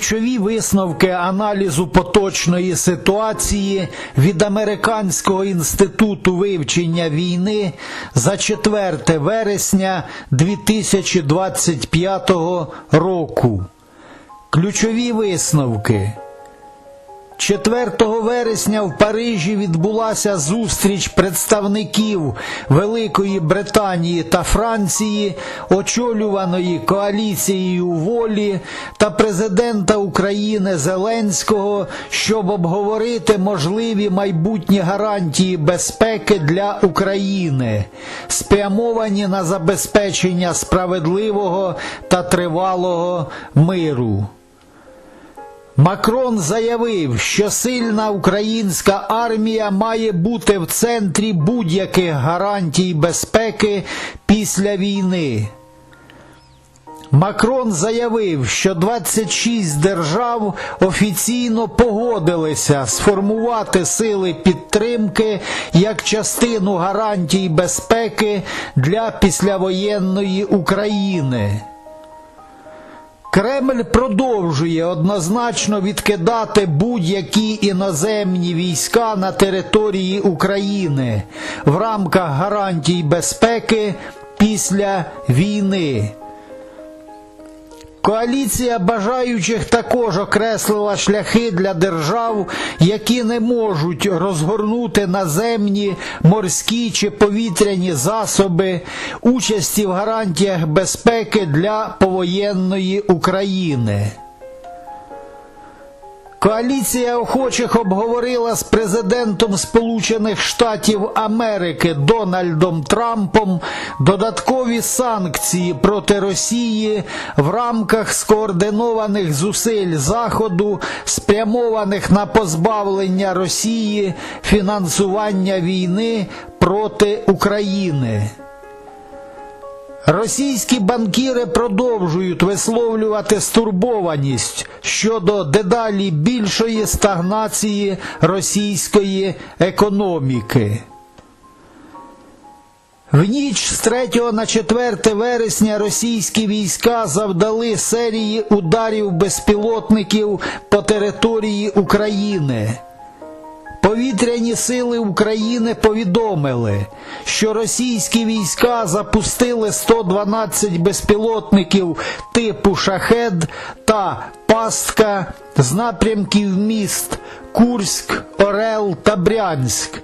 Ключові висновки аналізу поточної ситуації від Американського інституту вивчення війни за 4 вересня 2025 року. Ключові висновки. 4 вересня в Парижі відбулася зустріч представників Великої Британії та Франції, очолюваної коаліцією волі та президента України Зеленського, щоб обговорити можливі майбутні гарантії безпеки для України, спрямовані на забезпечення справедливого та тривалого миру. Макрон заявив, що сильна українська армія має бути в центрі будь-яких гарантій безпеки після війни. Макрон заявив, що 26 держав офіційно погодилися сформувати сили підтримки як частину гарантій безпеки для післявоєнної України. Кремль продовжує однозначно відкидати будь-які іноземні війська на території України в рамках гарантій безпеки після війни. Коаліція бажаючих також окреслила шляхи для держав, які не можуть розгорнути наземні, морські чи повітряні засоби участі в гарантіях безпеки для повоєнної України. Коаліція охочих обговорила з президентом Сполучених Штатів Америки Дональдом Трампом додаткові санкції проти Росії в рамках скоординованих зусиль Заходу, спрямованих на позбавлення Росії фінансування війни проти України. Російські банкіри продовжують висловлювати стурбованість щодо дедалі більшої стагнації російської економіки. В ніч з 3 на 4 вересня російські війська завдали серії ударів безпілотників по території України. Повітряні сили України повідомили, що російські війська запустили 112 безпілотників типу Шахед та Пастка з напрямків міст Курськ, Орел та Брянськ.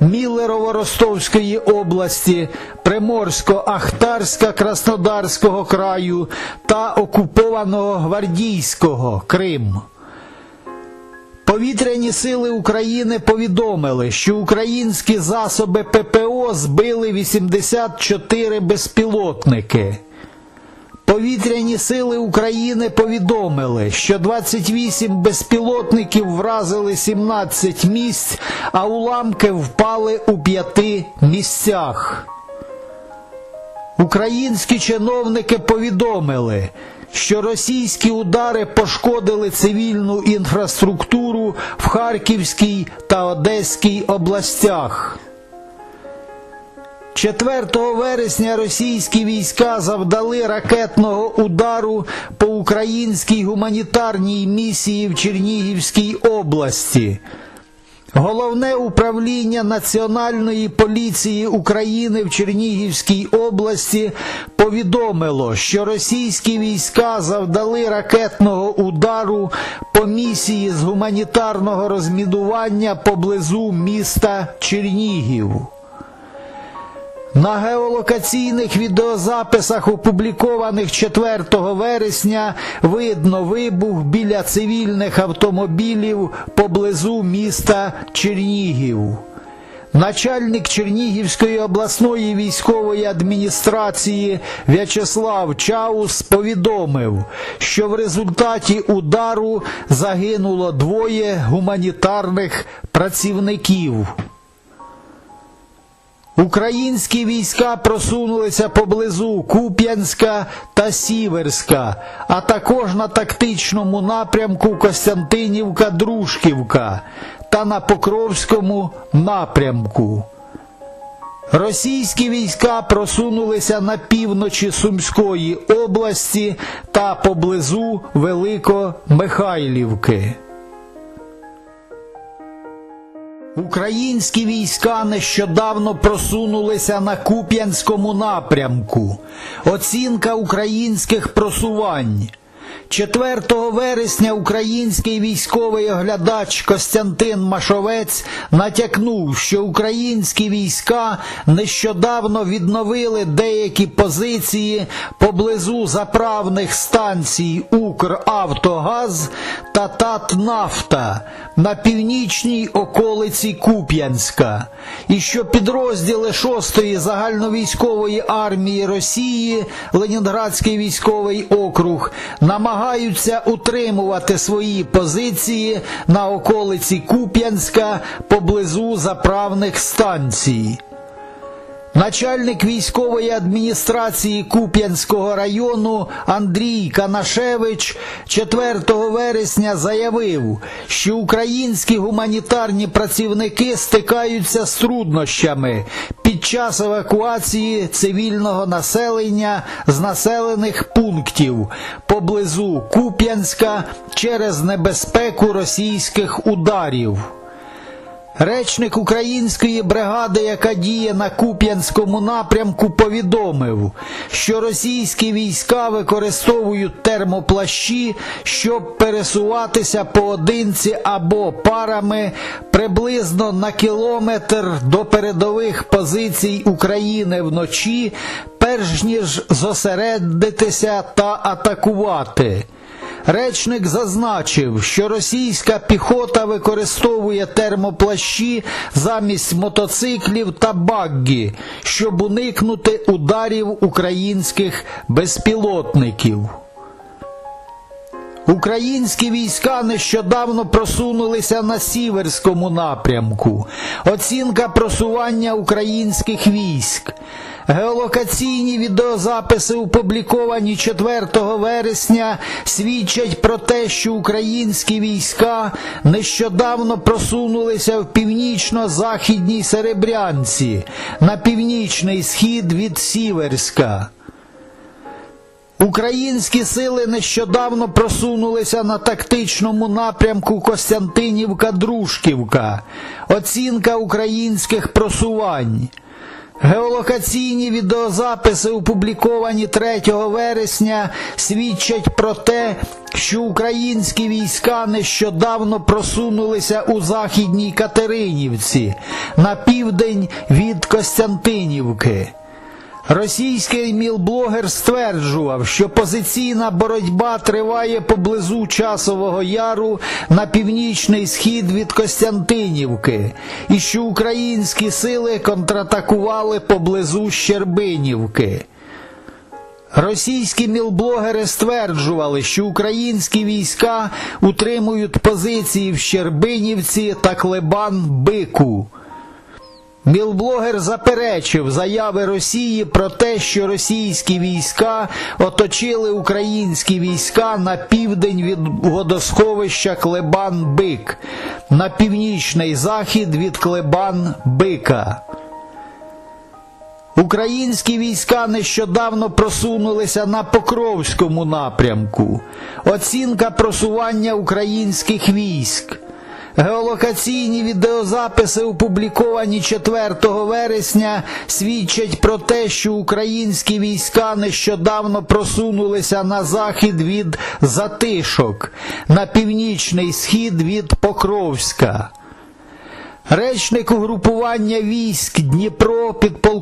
Мілерово-Ростовської області, Приморсько-Ахтарська Краснодарського краю та окупованого Гвардійського Крим. Повітряні сили України повідомили, що українські засоби ППО збили 84 безпілотники. Повітряні сили України повідомили, що 28 безпілотників вразили 17 місць, а уламки впали у п'яти місцях. Українські чиновники повідомили, що російські удари пошкодили цивільну інфраструктуру в Харківській та Одеській областях. 4 вересня російські війська завдали ракетного удару по українській гуманітарній місії в Чернігівській області. Головне управління Національної поліції України в Чернігівській області повідомило, що російські війська завдали ракетного удару по місії з гуманітарного розмінування поблизу міста Чернігів. На геолокаційних відеозаписах, опублікованих 4 вересня, видно вибух біля цивільних автомобілів поблизу міста Чернігів. Начальник Чернігівської обласної військової адміністрації В'ячеслав Чаус повідомив, що в результаті удару загинуло двоє гуманітарних працівників. Українські війська просунулися поблизу Куп'янська та Сіверська, а також на тактичному напрямку Костянтинівка-Дружківка та на Покровському напрямку. Російські війська просунулися на півночі Сумської області та поблизу Великомихайлівки. Українські війська нещодавно просунулися на Куп'янському напрямку. Оцінка українських просувань. 4 вересня український військовий оглядач Костянтин Машовець натякнув, що українські війська нещодавно відновили деякі позиції поблизу заправних станцій Укравтогаз та Татнафта на північній околиці Куп'янська, і що підрозділи 6-ї загальновійськової армії Росії, Ленінградський військовий округ, намагаються утримувати свої позиції на околиці Куп'янська поблизу заправних станцій. Начальник військової адміністрації Куп'янського району Андрій Канашевич 4 вересня заявив, що українські гуманітарні працівники стикаються з труднощами час евакуації цивільного населення з населених пунктів поблизу Куп'янська через небезпеку російських ударів. Речник української бригади, яка діє на Куп'янському напрямку, повідомив, що російські війська використовують термоплащі, щоб пересуватися поодинці або парами приблизно на кілометр до передових позицій України вночі, перш ніж зосередитися та атакувати. Речник зазначив, що російська піхота використовує термоплащі замість мотоциклів та баггі, щоб уникнути ударів українських безпілотників. Українські війська нещодавно просунулися на сіверському напрямку. Оцінка просування українських військ. Геолокаційні відеозаписи, опубліковані 4 вересня, свідчать про те, що українські війська нещодавно просунулися в північно-західній Серебрянці на північний схід від Сіверська. Українські сили нещодавно просунулися на тактичному напрямку Костянтинівка-Дружківка. Оцінка українських просувань. Геолокаційні відеозаписи, опубліковані 3 вересня, свідчать про те, що українські війська нещодавно просунулися у Західній Катеринівці на південь від Костянтинівки. Російський мілблогер стверджував, що позиційна боротьба триває поблизу Часового Яру на північний схід від Костянтинівки, і що українські сили контратакували поблизу Щербинівки. Російські мілблогери стверджували, що українські війська утримують позиції в Щербинівці та Клебан-Бику. Мілблогер заперечив заяви Росії про те, що російські війська оточили українські війська на південь від водосховища Клебан-Бик, на північний захід від Клебан-Бика. Українські війська нещодавно просунулися на Покровському напрямку. Оцінка просування українських військ. Геолокаційні відеозаписи, опубліковані 4 вересня, свідчать про те, що українські війська нещодавно просунулися на захід від Затишок, на північний схід від Покровська. Речник угрупування військ Дніпро, підполковник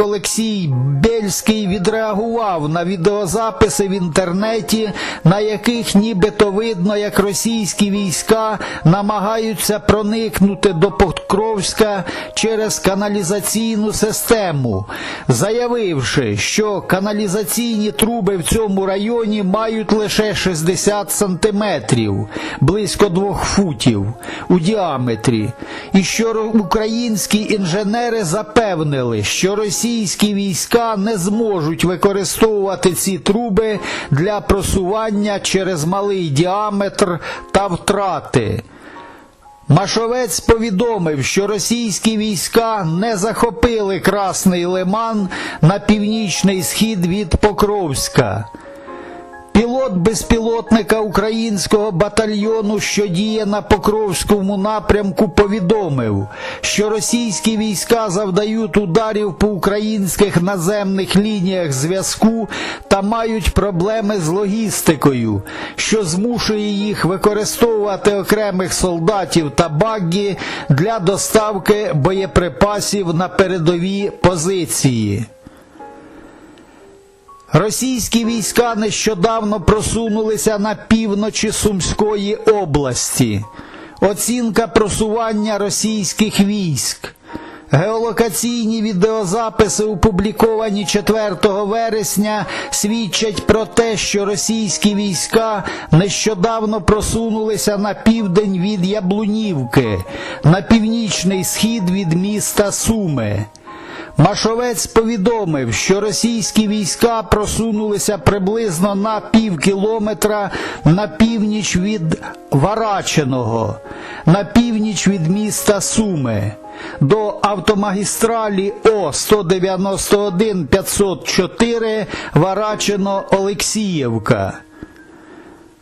Олексій Бельський відреагував на відеозаписи в інтернеті, на яких нібито видно, як російські війська намагаються проникнути до Покровська через каналізаційну систему, заявивши, що каналізаційні труби в цьому районі мають лише 60 сантиметрів, близько двох футів у діаметрі і що українські інженери запевнили, що російські війська не зможуть використовувати ці труби для просування через малий діаметр та втрати. Машовець повідомив, що російські війська не захопили Красний Лиман на північний схід від Покровська. Пілот безпілотника українського батальйону, що діє на Покровському напрямку, повідомив, що російські війська завдають ударів по українських наземних лініях зв'язку та мають проблеми з логістикою, що змушує їх використовувати окремих солдатів та баггі для доставки боєприпасів на передові позиції. Російські війська нещодавно просунулися на півночі Сумської області. Оцінка просування російських військ. Геолокаційні відеозаписи, опубліковані 4 вересня, свідчать про те, що російські війська нещодавно просунулися на південь від Яблунівки, на північний схід від міста Суми. Машовець повідомив, що російські війська просунулися приблизно на пів кілометра на північ від Варачиного, на північ від міста Суми, до автомагістралі О 191 504 Варачино-Олексіївка.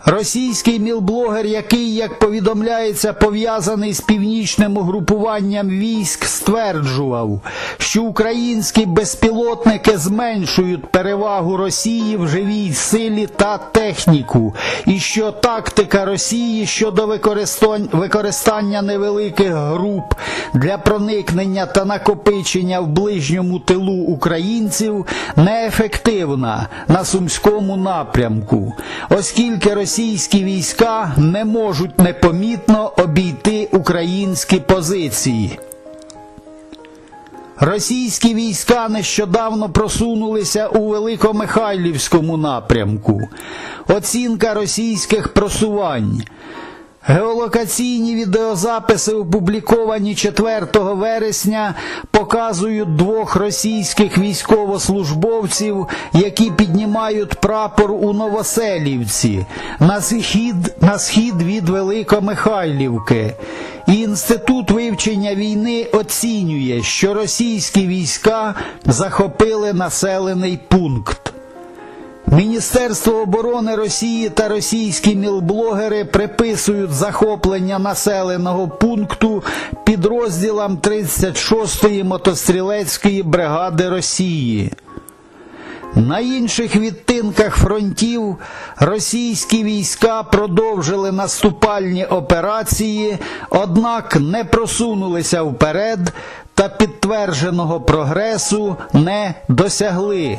Російський мілблогер, який, як повідомляється, пов'язаний з північним угрупуванням військ, стверджував, що українські безпілотники зменшують перевагу Росії в живій силі та техніку, і що тактика Росії щодо використання невеликих груп для проникнення та накопичення в ближньому тилу українців неефективна на сумському напрямку, оскільки російські війська не можуть непомітно обійти українські позиції. Російські війська нещодавно просунулися у Великомихайлівському напрямку. Оцінка російських просувань. Геолокаційні відеозаписи, опубліковані 4 вересня, показують двох російських військовослужбовців, які піднімають прапор у Новоселівці на схід, на схід від Великомихайлівки. Інститут вивчення війни оцінює, що російські війська захопили населений пункт. Міністерство оборони Росії та російські мілблогери приписують захоплення населеного пункту підрозділам 36-ї мотострілецької бригади Росії. На інших відтинках фронтів російські війська продовжили наступальні операції, однак не просунулися вперед та підтвердженого прогресу не досягли.